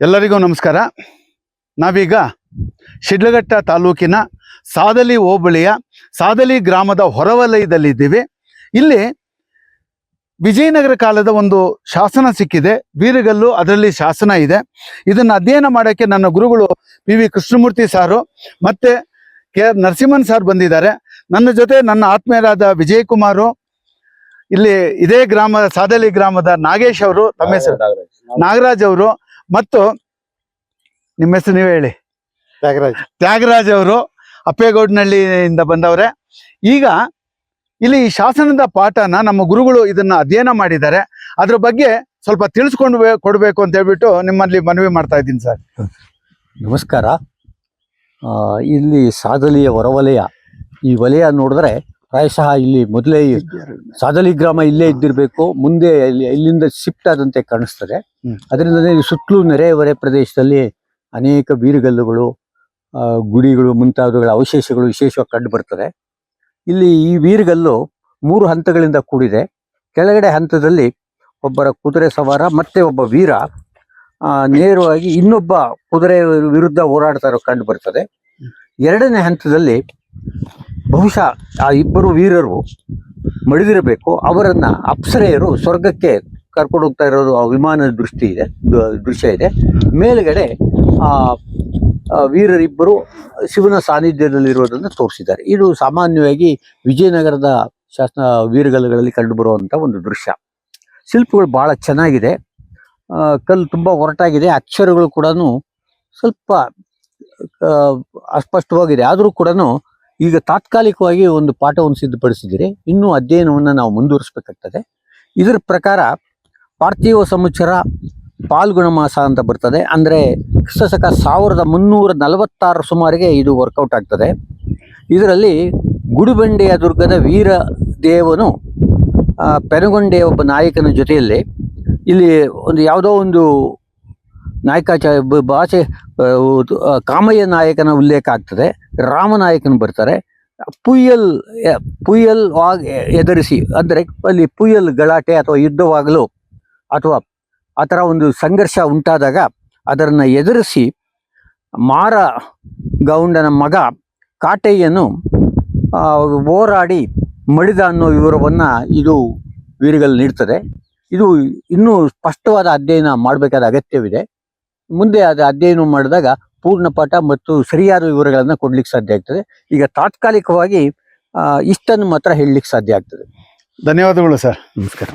ಎಲ್ಲರಿಗೂ ನಮಸ್ಕಾರ. ನಾವೀಗ ಶಿಡ್ಲಘಟ್ಟ ತಾಲೂಕಿನ ಸಾದಲಿ ಹೋಬಳಿಯ ಸಾದಲಿ ಗ್ರಾಮದ ಹೊರವಲಯದಲ್ಲಿದ್ದೀವಿ ಇಲ್ಲಿ ವಿಜಯನಗರ ಕಾಲದ ಒಂದು ಶಾಸನ ಸಿಕ್ಕಿದೆ. ಬೀರಗಲ್ಲು ಅದರಲ್ಲಿ ಶಾಸನ ಇದೆ. ಇದನ್ನು ಅಧ್ಯಯನ ಮಾಡೋಕ್ಕೆ ನನ್ನ ಗುರುಗಳು ಪಿ ವಿ ಕೃಷ್ಣಮೂರ್ತಿ ಸಾರು ಮತ್ತು ಕೆ. ಆರ್. ನರಸಿಂಹನ್ ಸಾರ್ ಬಂದಿದ್ದಾರೆ. ನನ್ನ ಜೊತೆ ನನ್ನ ಆತ್ಮೀಯರಾದ ವಿಜಯ್ ಕುಮಾರು ಇಲ್ಲಿ ಇದೇ ಗ್ರಾಮ ಸಾದಲಿ ಗ್ರಾಮದ ನಾಗೇಶ್ ಅವರು ತಮ್ಮ ಹೆಸರು ನಾಗರಾಜ್ ಅವರು ಮತ್ತು ನಿಮ್ಮ ಹೆಸರು ನೀವು ಹೇಳಿ. ತ್ಯಾಗರಾಜ್. ತ್ಯಾಗರಾಜ್ ಅವರು ಅಪ್ಪೇಗೌಡನಹಳ್ಳಿಯಿಂದ ಬಂದವರೇ. ಈಗ ಇಲ್ಲಿ ಈ ಶಾಸನದ ಪಾಠನ ನಮ್ಮ ಗುರುಗಳು ಇದನ್ನ ಅಧ್ಯಯನ ಮಾಡಿದ್ದಾರೆ. ಅದ್ರ ಬಗ್ಗೆ ಸ್ವಲ್ಪ ತಿಳಿಸ್ಕೊಂಡು ಕೊಡಬೇಕು ಕೊಡ್ಬೇಕು ಅಂತ ಹೇಳ್ಬಿಟ್ಟು ನಿಮ್ಮಲ್ಲಿ ಮನವಿ ಮಾಡ್ತಾ ಇದ್ದೀನಿ ಸರ್. ನಮಸ್ಕಾರ. ಇಲ್ಲಿ ಸಾದಲಿಯ ಹೊರವಲಯ ಈ ವಲಯ ನೋಡಿದ್ರೆ ಪ್ರಾಯಶಃ ಇಲ್ಲಿ ಮೊದಲೇ ಸಾದಲಿ ಗ್ರಾಮ ಇಲ್ಲೇ ಇದ್ದಿರಬೇಕು ಮುಂದೆ ಇಲ್ಲಿ ಇಲ್ಲಿಂದ ಶಿಫ್ಟ್ ಆದಂತೆ ಕಾಣಿಸ್ತದೆ. ಅದರಿಂದ ಅದರಿಂದಲೇ ಸುತ್ತಲೂ ನೆರೆಹೊರೆ ಪ್ರದೇಶದಲ್ಲಿ ಅನೇಕ ಬೀರುಗಲ್ಲುಗಳು ಗುಡಿಗಳು ಮುಂತಾದವುಗಳ ಅವಶೇಷಗಳು ವಿಶೇಷವಾಗಿ ಕಂಡು ಬರ್ತದೆ. ಇಲ್ಲಿ ಈ ವೀರಗಲ್ಲು ಮೂರು ಹಂತಗಳಿಂದ ಕೂಡಿದೆ. ಕೆಳಗಡೆ ಹಂತದಲ್ಲಿ ಒಬ್ಬರ ಕುದುರೆ ಸವಾರ ಮತ್ತೆ ಒಬ್ಬ ವೀರ ನೇರವಾಗಿ ಇನ್ನೊಬ್ಬ ಕುದುರೆ ವಿರುದ್ಧ ಹೋರಾಡ್ತಾ ಇರೋ ಕಂಡು ಬರ್ತದೆ. ಎರಡನೇ ಹಂತದಲ್ಲಿ ಬಹುಶಃ ಆ ಇಬ್ಬರು ವೀರರು ಮಡಿದಿರಬೇಕು. ಅವರನ್ನ ಅಪ್ಸರೆಯರು ಸ್ವರ್ಗಕ್ಕೆ ಕರ್ಕೊಂಡು ಹೋಗ್ತಾ ಇರೋದು ಆ ವಿಮಾನದ ದೃಷ್ಟಿ ಇದೆ ದೃಶ್ಯ ಇದೆ. ಮೇಲ್ಗಡೆ ಆ ವೀರರಿಬ್ಬರು ಶಿವನ ಸಾನ್ನಿಧ್ಯದಲ್ಲಿರುವುದನ್ನು ತೋರಿಸಿದ್ದಾರೆ. ಇದು ಸಾಮಾನ್ಯವಾಗಿ ವಿಜಯನಗರದ ಶಾಸನ ವೀರಗಲ್ಲುಗಳಲ್ಲಿ ಕಂಡುಬರುವಂಥ ಒಂದು ದೃಶ್ಯ. ಶಿಲ್ಪಗಳು ಬಹಳ ಚೆನ್ನಾಗಿದೆ. ಕಲ್ಲು ತುಂಬ ಒರಟಾಗಿದೆ. ಅಕ್ಷರಗಳು ಕೂಡ ಸ್ವಲ್ಪ ಅಸ್ಪಷ್ಟವಾಗಿದೆ. ಆದರೂ ಕೂಡ ಈಗ ತಾತ್ಕಾಲಿಕವಾಗಿ ಒಂದು ಪಾಠವನ್ನು ಸಿದ್ಧಪಡಿಸಿದರೆ ಇನ್ನೂ ಅಧ್ಯಯನವನ್ನು ನಾವು ಮುಂದುವರಿಸಬೇಕಾಗ್ತದೆ. ಇದರ ಪ್ರಕಾರ ಪಾರ್ಥಿವ ಸಮುಚ್ಚರ ಪಾಲ್ಗುಣ ಮಾಸ ಅಂತ ಬರ್ತದೆ. ಅಂದರೆ ಕ್ರಿಸ್ತಶಕ ಸಾವಿರದ ಮುನ್ನೂರ ನಲವತ್ತಾರು ಸುಮಾರಿಗೆ ಇದು ವರ್ಕೌಟ್ ಆಗ್ತದೆ. ಇದರಲ್ಲಿ ಗುಡಿಬಂಡೆಯ ದುರ್ಗದ ವೀರ ದೇವನು ಪೆನಗೊಂಡೆಯ ಒಬ್ಬ ನಾಯಕನ ಜೊತೆಯಲ್ಲಿ ಇಲ್ಲಿ ಒಂದು ಯಾವುದೋ ಒಂದು ನಾಯಕಾಚ ಭಾಷೆ ಕಾಮಯ್ಯ ನಾಯಕನ ಉಲ್ಲೇಖ ಆಗ್ತದೆ. ರಾಮನಾಯಕನು ಬರ್ತಾರೆ. ಪುಯಲ್ ಪುಯ್ಯಲ್ ವಾಗ ಎದುರಿಸಿ, ಅಂದರೆ ಅಲ್ಲಿ ಪುಯ್ಯಲ್ ಗಲಾಟೆ ಅಥವಾ ಯುದ್ಧವಾಗಲು ಅಥವಾ ಆ ಥರ ಒಂದು ಸಂಘರ್ಷ ಉಂಟಾದಾಗ ಅದನ್ನು ಎದುರಿಸಿ ಮಾರ ಗೌಂಡನ ಮಗ ಕಾಟೆಯನ್ನು ಹೋರಾಡಿ ಮಡಿದ ಅನ್ನೋ ವಿವರವನ್ನ ಇದು ವೀರಗಲ್ ನೀಡ್ತದೆ. ಇದು ಇನ್ನೂ ಸ್ಪಷ್ಟವಾದ ಅಧ್ಯಯನ ಮಾಡಬೇಕಾದ ಅಗತ್ಯವಿದೆ. ಮುಂದೆ ಅದು ಅಧ್ಯಯನ ಮಾಡಿದಾಗ ಪೂರ್ಣ ಪಾಠ ಮತ್ತು ಸರಿಯಾದ ವಿವರಗಳನ್ನು ಕೊಡ್ಲಿಕ್ಕೆ ಸಾಧ್ಯ ಆಗ್ತದೆ. ಈಗ ತಾತ್ಕಾಲಿಕವಾಗಿ ಇಷ್ಟನ್ನು ಮಾತ್ರ ಹೇಳಲಿಕ್ಕೆ ಸಾಧ್ಯ ಆಗ್ತದೆ. ಧನ್ಯವಾದಗಳು ಸರ್. ನಮಸ್ಕಾರ.